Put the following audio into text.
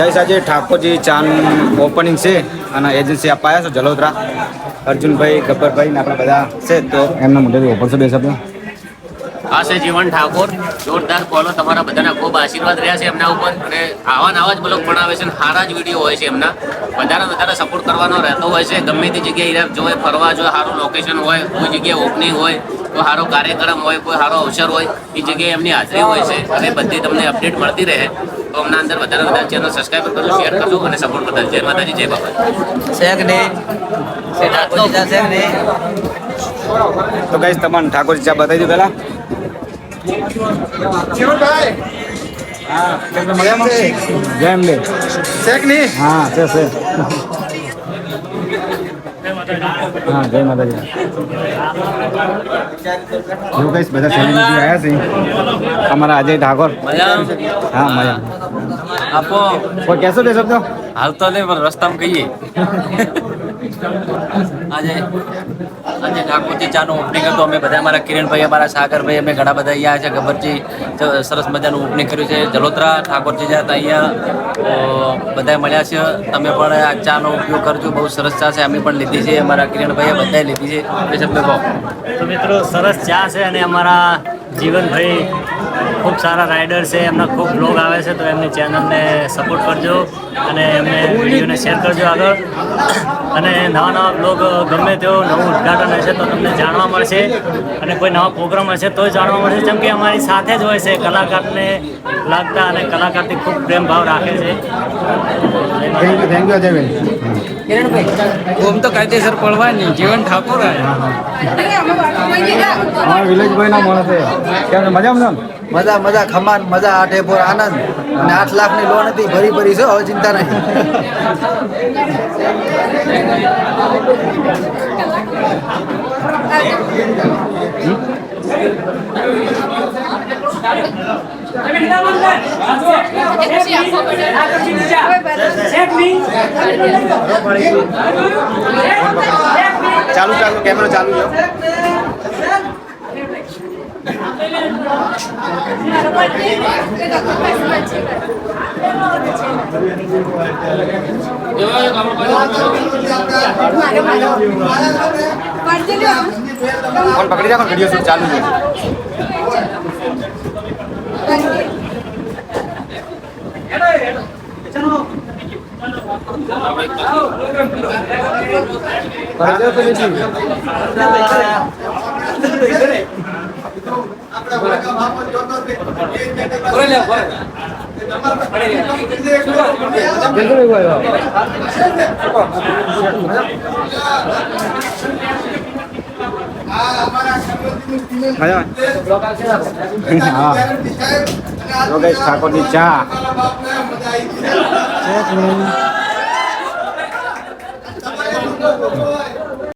Guys, આજે ઠાકોરજી ચાન opening છે અને એજન્સી અપાયા છે જલોદરા. અર્જુનભાઈ, ગબ્બરભાઈ ને આપણે બધા છે, તો એમના મોઢેથી ઓપન છે બે શબ્દો આ જીવન ઠાકોર. જોરદાર બોલો તમારા બધાના ખૂબ આશીર્વાદ રહ્યા છે એમના ઉપર. અને આવા નવા જ બ્લોગ બનાવે છે અને સારા જ વીડિયો હોય છે એમના. વધારે વધારે સપોર્ટ કરવાનો રહેતો હોય છે. ગમે તે જગ્યાએ જોવે, ફરવા જોઈએ સારું લોકેશન હોય, કોઈ જગ્યાએ ઓપનિંગ હોય, કોઈ સારો કાર્યક્રમ હોય, કોઈ સારો અવસર હોય, એ જગ્યાએ એમની હાજરી હોય છે. અને બધી તમને અપડેટ મળતી રહે. તો અમના અંદર વધારે વધારે ચેનલ સબસ્ક્રાઈબ કરજો શેર કરજો અને સપોર્ટ કરજો જય માતાજી જય બાબા શેખ ને. ઠાકોરજી શેખ ને. તો ગાઈસ તમને ઠાકોરજી ચા બતાવી દો પેલા જેમ લે. શેખની. હા છે છે. હા જય માતાજી. જો કઈ બધા સેલિબ્રિટી આવ્યા છે? અમારા અજય ઠાકોર. હા મજા આપો. કોઈ કહેશો બે શબ્દો? હાલતો નહીં પણ રસ્તામાં કહીએ. આજે આજે ઠાકોરજી ચાનું ઓપનિંગ હતું. અમે બધા અમારા કિરણભાઈ, અમારા સાગરભાઈ, અમે ઘણા બધા અહીંયા છે. ગબ્બરજી સરસ મજાનું ઓપનિંગ કર્યું છે. જલોત્રા ઠાકોરજી જ્યાં અહીંયા બધા મળ્યા છે. તમે પણ આ ચાનો ઉપયોગ કરજો. બહુ સરસ ચા છે. અમે પણ લીધી છે. અમારા કિરણભાઈએ બધાએ લીધી છે. શબ્દ કહો તો મિત્રો, સરસ ચા છે અને અમારા જીવનભાઈ ખૂબ સારા રાઇડર છે, એમના ખૂબ બ્લોગ આવે છે, તો એમની ચેનલને સપોર્ટ કરજો અને એમને વિડીયોને શેર કરજો આગળ. અને નવા નવા બ્લોગ ગમે તેઓ નવું ઉદ્ઘાટન હશે તો તમને જાણવા મળશે. અને કોઈ નવા પ્રોગ્રામ હશે તો જાણવા મળશે. જેમ કે અમારી સાથે જ હોય છે, કલાકારને લાગતા અને કલાકારથી ખૂબ પ્રેમ ભાવ રાખે છે. Thank you thank you Ajaybhai Om તો કાયદેસર પડવાની નહીં જીવન ઠાકોર હા વિલેજભાઈ ના માણસ છે મજા છે? મજામાં ને? મજા મજા ખમાન મજા આઠે પોર આનંદ અને આઠ લાખની લોન હતી ભરી ભરી છે હવે ચિંતા નહીં ચાલુ ચાલુ કેમેરો ચાલુ છે. ફોન પકડી રાખો વીડિયો શૂટ ચાલુ છે. મજામાં? હા યોગેશ ઠાકોરની ચા ચેક નહીં.